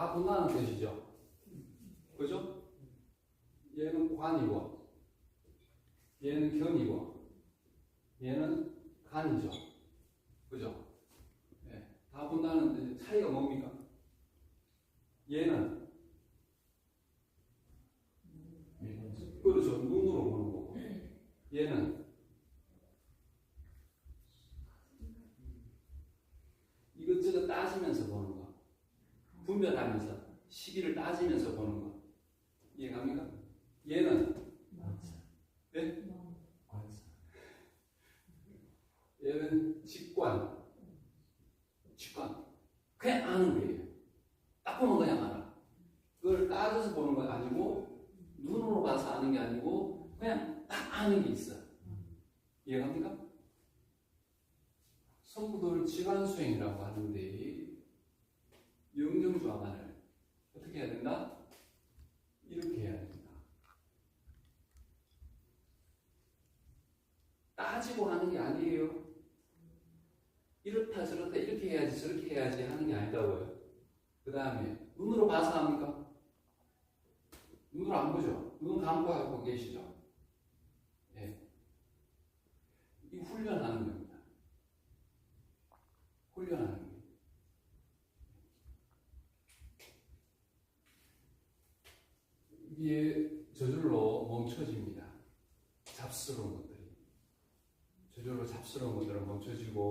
다 본다는 뜻이죠. 그죠? 얘는 관이고, 얘는 견이고, 얘는 간이죠. 그죠? 예, 다 본다는 뜻. 차이가 뭡니까? 얘는 그렇죠. 눈으로 보는 거고. 얘는 이것저것 따지면서 보는 거. 분별하면서 시기를 따지면서 보는 거. 이해갑니까? 얘는 네? 얘는 직관. 직관. 그냥 아는 거예요. 딱 보면 그냥 알아. 그걸 따져서 보는 건 아니고 눈으로 봐서 아는 게 아니고 그냥 딱 아는 게 있어. 이해갑니까? 성부들 지관수행이라고 하는데 영정주화만을 어떻게 해야 된다? 이렇게 해야 된다. 따지고 하는 게 아니에요. 이렇다 저렇다 이렇게 해야지 저렇게 해야지 하는 게 아니다고요. 그 다음에 눈으로 봐서 합니까? 눈으로 안 보죠. 눈 감고 하고 계시죠. 예. 이 훈련하는 겁니다. 훈련하는 거예요. 이게 저절로 멈춰집니다. 잡스러운 것들이. 저절로 잡스러운 것들은 멈춰지고